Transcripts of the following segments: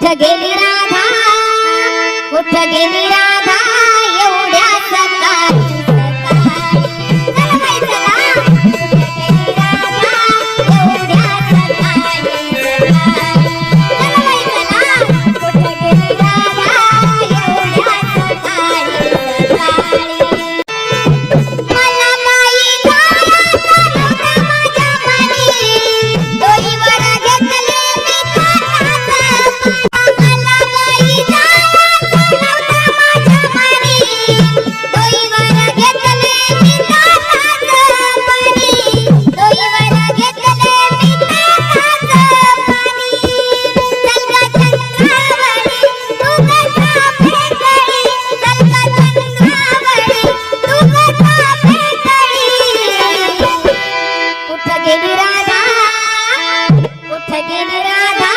कुठ गेली राधा कुठ गेली राधा. राधा उठ गिरी राधा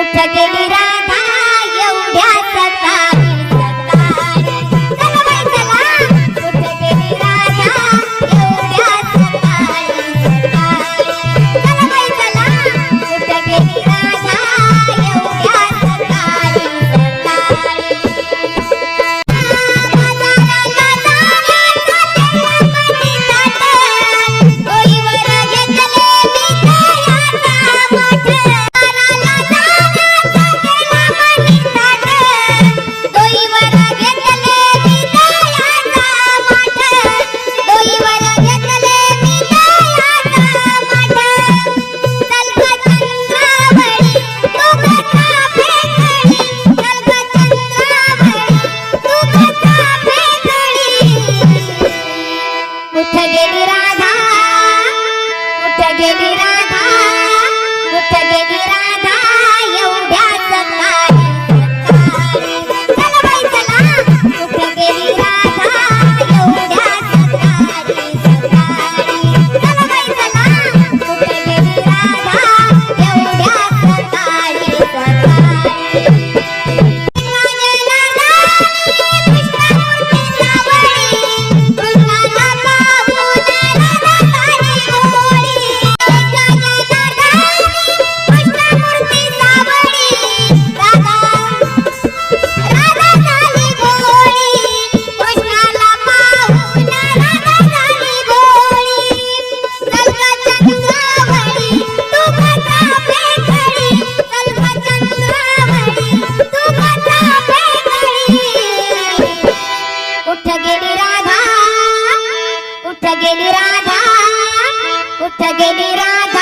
उठ गिरी राधा गेली राधा कुठे गेली राधा. పుట్టగెలి రాధా పుట్టగెలి రాధా